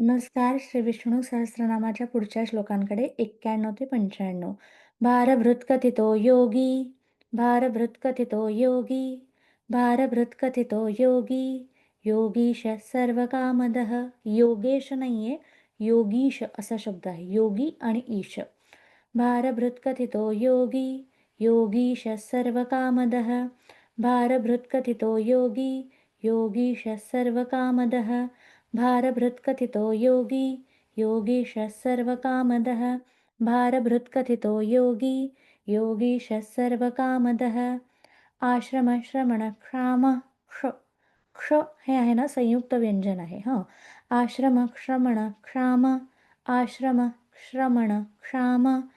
नमस्कार. श्री विष्णू सहस्रनामाच्या पुढच्या श्लोकांकडे एक्क्याण्णव ते पंच्याण्णव. भारभृत्कथितो योगी भारभृत्कथितो योगी भारभृत्कथितो योगी योगीश सर्वकामदः. योगेश नाहीये योगीश असा शब्द आहे. योगी आणि ईश. भारभृत्कथितो योगी योगीश सर्वकामदः. भारभृत्कथितो योगी योगीश सर्वकामदः. भारभृत्कथितो योगी योगीश सर्वकामदः। भारभृत्कथितो योगी योगीश सर्वकामदः। आश्रम श्रमण क्षाम क्ष क्ष हे आहे ना? संयुक्त श्रमण क्षाम आश्रम श्रमण क्षाम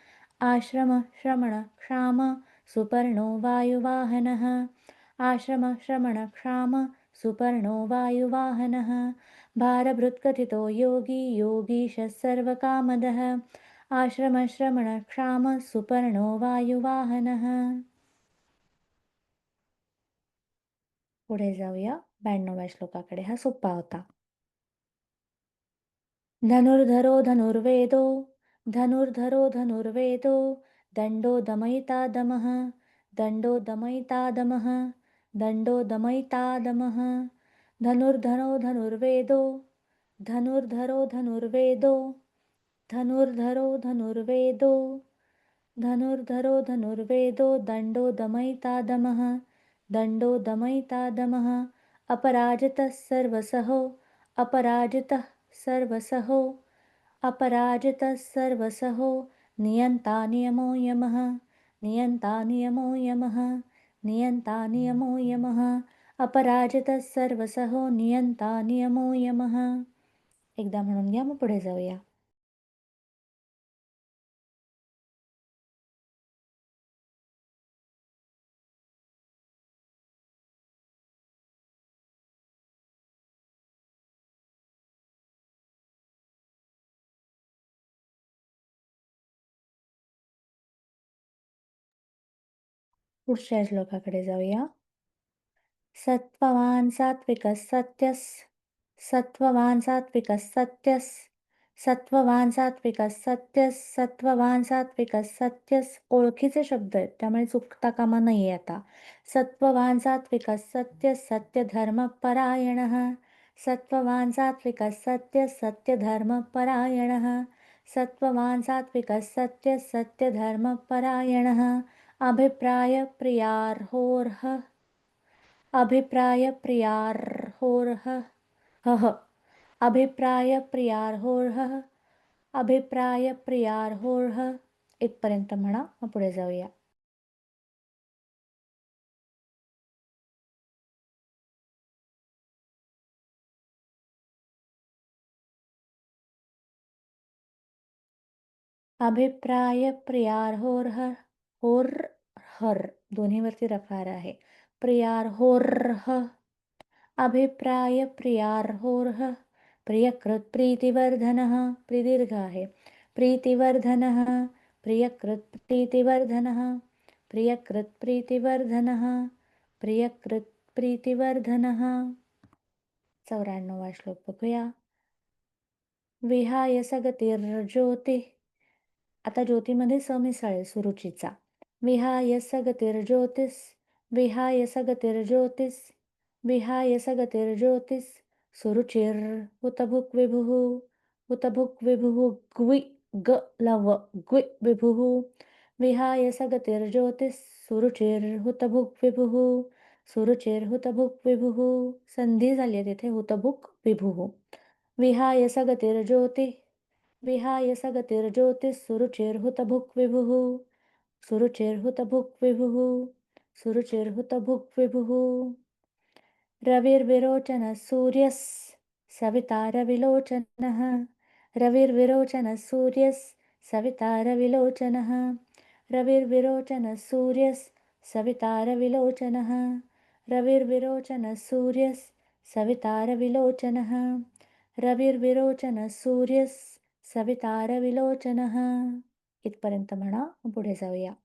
आश्रम श्रमण क्षाम सुपर्णो वायुवाहनः। आश्रम श्रमण क्षाम सुपर्णो वायुवाहनः भारभृत्कथितो योगी योगीश सर्वकामदः। आश्रमश्रमण क्षाम सुपर्णो वायुवाहनः। पुढे जाऊया ब्याण्णव्या श्लोकाकडे. हा सोपा होता. धनुर्धरो धनुर्वेदो धनुर्धरो धनुर्वेदो दंडो दमयिता दमः दंडो दमयिता दमः दंडो दमयिता दमः धनुर्धरो धनुर्वेदो धनुर्धरो धनुर्वेदो धनुर्धरो धनुर्वेदो धनुर्धरो धनुर्वेदो दंडो दमयिता दमः दंडो दमयिता दमः अपराजितः सर्वसहो अपराजितः सर्वसहो अपराजितः सर्वसहो नियन्ता नियमो यमः नियन्ता नियमो यमः नियन्ता नियमो यमः अपराजितः सर्वसहो नियंता नियमो यमः. एकदा म्हणून घ्या मग पुढे जाऊया. पुढच्या श्लोकाकडे जाऊया. सत्ववान सात्विकः सत्यस्। सत्ववान सात्विकः सत्यस्। सत्ववान सात्विकः सत्यस्। सत्ववान सात्विकः सत्यस्। ओळखीचे शब्द आहेत त्यामुळे चुकता कामा नाही आता. सत्त्ववान् सात्विकः सत्यस् सत्यधर्मपरायणः सत्त्ववान् सात्विकः सत्यस् सत्यधर्मपरायणः सत्त्ववान् सात्विकः सत्यस् सत्यधर्मपरायणः अभिप्रायप्रियार्होर्ह अभिप्रायप्रियार्होर्ह हः अभिप्रायप्रियार्होर्ह अभिप्रायप्रियार्होर्ह. इथपर्यंत म्हणा मग पुढे जाऊया. अभिप्राय अभिप्रायप्रियार्होर्ह होर हर दोन्हीवरती रफार आहे. प्रियार्होर्ह। अभिप्राय प्रियार्होर्ह प्रियकृत प्रीतिवर्धनः प्रिदीर्घ आहे। प्रीतिवर्धनः। प्रियकृत प्रीतिवर्धनः प्रियकृत प्रीतिवर्धनः प्रियकृत प्रीतिवर्धनः चौऱ्याण्णवा श्लोक बघूया. विहाय सगतीर्ज्योती। आता ज्योतीमध्ये समिसाळ आहे सुरुचीचा. विहाय सगतिर्ज्योतिष विहाय सगतिर्ज्योतिस् विहाय सगतिर्ज्योतिस् सुरुचिर् उत भुक् विभुः हुतभुक् विभुः ग्वि ग लव ग्वि विभुः विहाय सगतिर्ज्योतिष सुरुचिर हुतभुक् विभुः सुरुचिर हुतभुक् विभुः संधी झाली आहे तिथे हुतभुक विभुः विहाय सगतिर्ज्योती विहाय सगतिर्ज्योतिः सुरुचिर्हुतभुक् विभुः सुरुचिर्हुतभुक् विभुः सुरुचिर्हुत विभुः। रविर्विरोचनः सूर्यस् सविता रविलोचनः। रविर्विरोचनः सूर्यस् सविता रविलोचनः। रविर्विरोचनः सूर्यस् सविता रविलोचनः। रविर्विरोचनः सूर्यस् सविता रविलोचनः। रविर्विरोचनः सूर्यस् सवितारविलोचनः इथपर्यंत म्हणा पुढे जाऊया।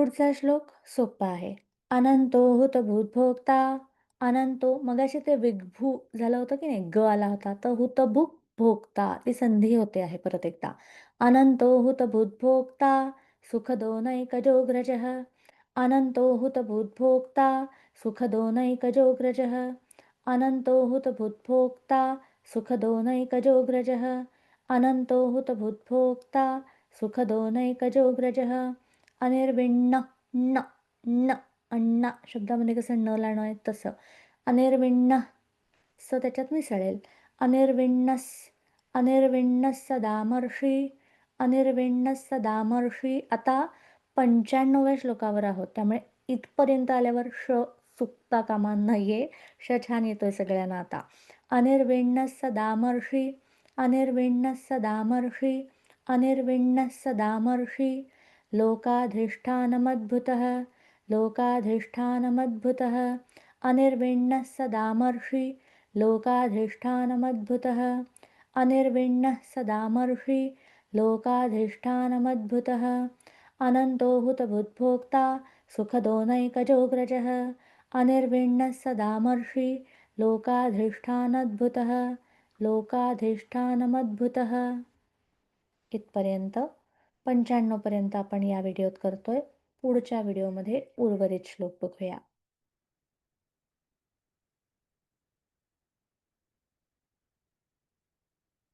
पुढचा श्लोक सोपा आहे. अनंतो हुत भूतभोक्ता अनंतो मगाशी ते विग्भू झालं होतं की नाही? ग आला होता. तर हुत हुतभुक भोक्ता ती संधी होते आहे परत एकदा. अनंतो हुत भूतभोक्ता सुखदो नैकजोग्रजः अनंतो हुत भूतभोक्ता सुखदो नैकजोग्रजः अनंतो हुत भूतभोक्ता सुखदो नैकजोग्रजः अनंतो हुत भूतभोक्ता सुखदो नैकजोग्रजः अनिर्विण्ण न न अण्णा शब्दामध्ये कसं न लाणं आहे तसं. अनिर्विण्ण स त्याच्यात मिसळेल. अनिर्विण्णस अनिर्विण्णस दामर्षी अनिर्विण्णस दामर्षी. आता पंच्याण्णव्या श्लोकावर आहोत. त्यामुळे इथपर्यंत आल्यावर श चुकता कामा नाहीये. श छान येतोय सगळ्यांना आता. अनिर्विण्णस दामर्षी अनिर्विण्णस दामर्षी अनिर्विण्णस दामर्षी लोकाधिष्ठानमद्भुतः लोकाधिष्ठानमद्भुतः अनिर्विण्णः सदामर्षि लोकाधिष्ठानमद्भुतः अनिर्विण्णः सदामर्षि लोकाधिष्ठानमद्भुतः अनन्तोहुतभुद्भोक्ता सुखदोनैकजोग्रजः अनिर्विण्णः सदामर्षि लोकाधिष्ठानद्भुतः लोकाधिष्ठानमद्भुतः। इथपर्यंत पंच्याण्णवपर्यंत आपण या व्हिडिओत करतोय. पुढच्या व्हिडिओमध्ये उर्वरित श्लोक बघूया.